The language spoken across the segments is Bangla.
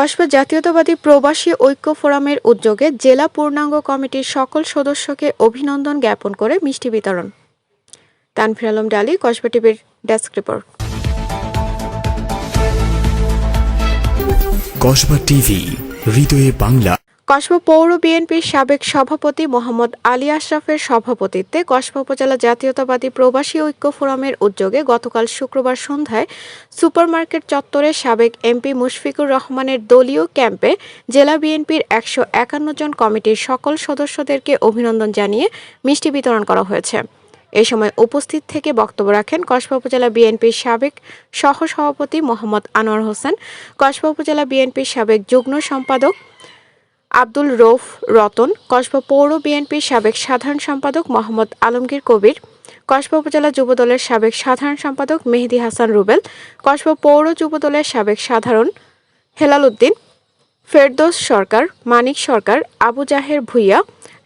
কসবা জাতীয়তাবাদী প্রবাসী ঐক্য ফোরামের উদ্যোগে জেলা পূর্ণাঙ্গ কমিটির সকল সদস্যকে অভিনন্দন জ্ঞাপন করে মিষ্টি বিতরণ। তানফির আলম ডালি, কসবা টিভির ডেস্ক রিপোর্ট। কসবা টিভি, হৃদয়ে বাংলা। কসবা পৌর বিএনপির সাবেক সভাপতি মোহাম্মদ আলী আশরাফের সভাপতিত্বে কসবা উপজেলা জাতীয়তাবাদী প্রবাসী ঐক্য ফোরামের উদ্যোগে গতকাল শুক্রবার সন্ধ্যায় সুপারমার্কেট চত্বরে সাবেক এমপি মুশফিকুর রহমানের দলীয় ক্যাম্পে জেলা বিএনপির একশো একান্ন জন কমিটির সকল সদস্যদেরকে অভিনন্দন জানিয়ে মিষ্টি বিতরণ করা হয়েছে। এ সময় উপস্থিত থেকে বক্তব্য রাখেন কসবা উপজেলা বিএনপির সাবেক সহসভাপতি মোহাম্মদ আনোয়ার হোসেন, কসবা উপজেলা বিএনপির সাবেক যুগ্ম সম্পাদক আব্দুল রৌফ রতন, কসবা পৌর বিএনপির সাবেক সাধারণ সম্পাদক মোহাম্মদ আলমগীর কবির, কসবা উপজেলা যুবদলের সাবেক সাধারণ সম্পাদক মেহেদি হাসান রুবেল, কসবা পৌর যুবদলের সাবেক সাধারণ হেলাল উদ্দিন ফেরদৌস সরকার, মানিক সরকার, আবু জাহের ভুইয়া,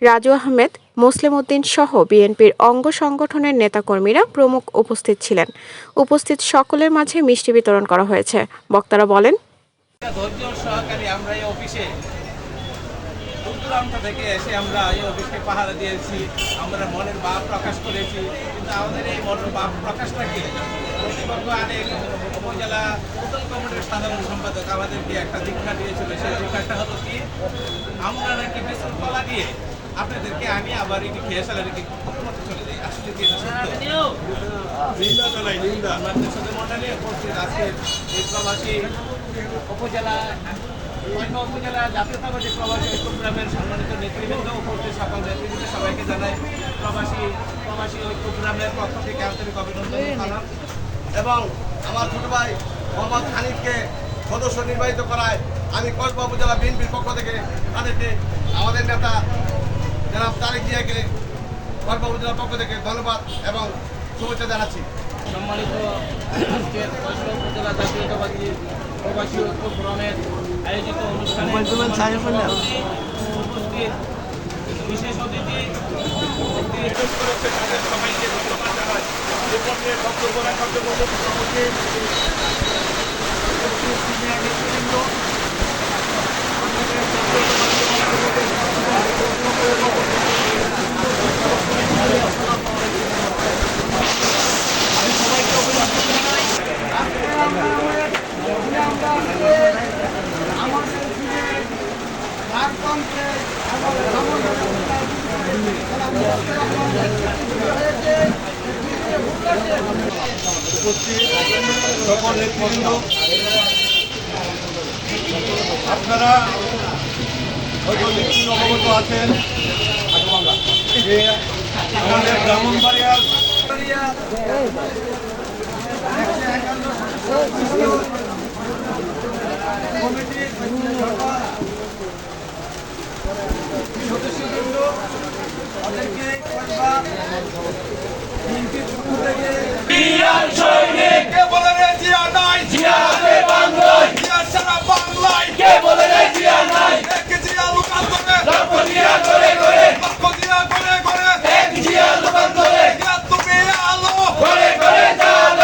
রাজু আহমেদ, মুসলিম উদ্দিন সহ বিএনপির অঙ্গ সংগঠনের নেতাকর্মীরা প্রমুখ উপস্থিত ছিলেন। উপস্থিত সকলের মাঝে মিষ্টি বিতরণ করা হয়েছে। বক্তারা বলেন দূর দূরান্ত থেকে এসে আমরা এই অফিসকে পাহারা দিয়েছি আমরা মনের ভাব প্রকাশ করেছি। কিন্তু আমাদের এই মনের ভাব প্রকাশটাকে প্রতিপক্ষ আরেক উপজেলা উত্তর কমিটির সাধারণ সম্পাদক আমাদেরকে একটা দীক্ষা দিয়েছিল। সেই দীক্ষাটা হলো কি? আমরা নাকি বিশৃঙ্খলা দিয়ে আপনাদেরকে আমি আবার এটি খেয়ে চলে যাই। আসলে কি নিন্দা জানাই নিন্দা। আমাদের সাথে মন্ডলী উপস্থিত আজকে এই প্রবাসী উপজেলা এবং আমার ছোট ভাই মোহাম্মদ হানিফকে সদস্য নির্বাহিত করায় আমি কসবা উপজেলা বিএনপির পক্ষ থেকে তাদেরকে আমাদের নেতা জনাব তারেক জিয়াকে কসবা উপজেলার পক্ষ থেকে ধন্যবাদ এবং শুভেচ্ছা জানাচ্ছি। সম্মানিত আজকের কসবা উপজেলা জাতীয়তাবাদী প্রবাসী ঐক্য ফোরামের আয়োজিত অনুষ্ঠানে উপস্থিত। বিশেষ অতিথি উপস্থিত। করেছে তাদের সবাইকে ধন্যবাদ জানাই। বক্তব্য রাখার জন্য অনুরোধ করছি। উপস্থিত সিনিয়র নেতৃবৃন্দ, আমাদের জাতীয়তাবাদী আমি সবাইকে অভিনন্দন জানাই উপস্থিত সকল নেতৃবৃন্দ আপনারা হয়তো নিশ্চয়ই অবগত আছেন যে আমাদের ব্রাহ্মণবাড়িয়ার কমিটির সদস্যবৃন্দ তাদেরকে কসবা বিএনপির পক্ষ থেকে কে বলে রে জিয়া নাই জিয়া আছে বাংলায় জিয়া সারা বাংলায় কে বলে রে জিয়া নাই এক জিয়া লুকান করে লাখ জিয়া করে করে লাখ জিয়া করে করে এক জিয়া লুকান করে জিয়া তুমি আলো করে করে জালো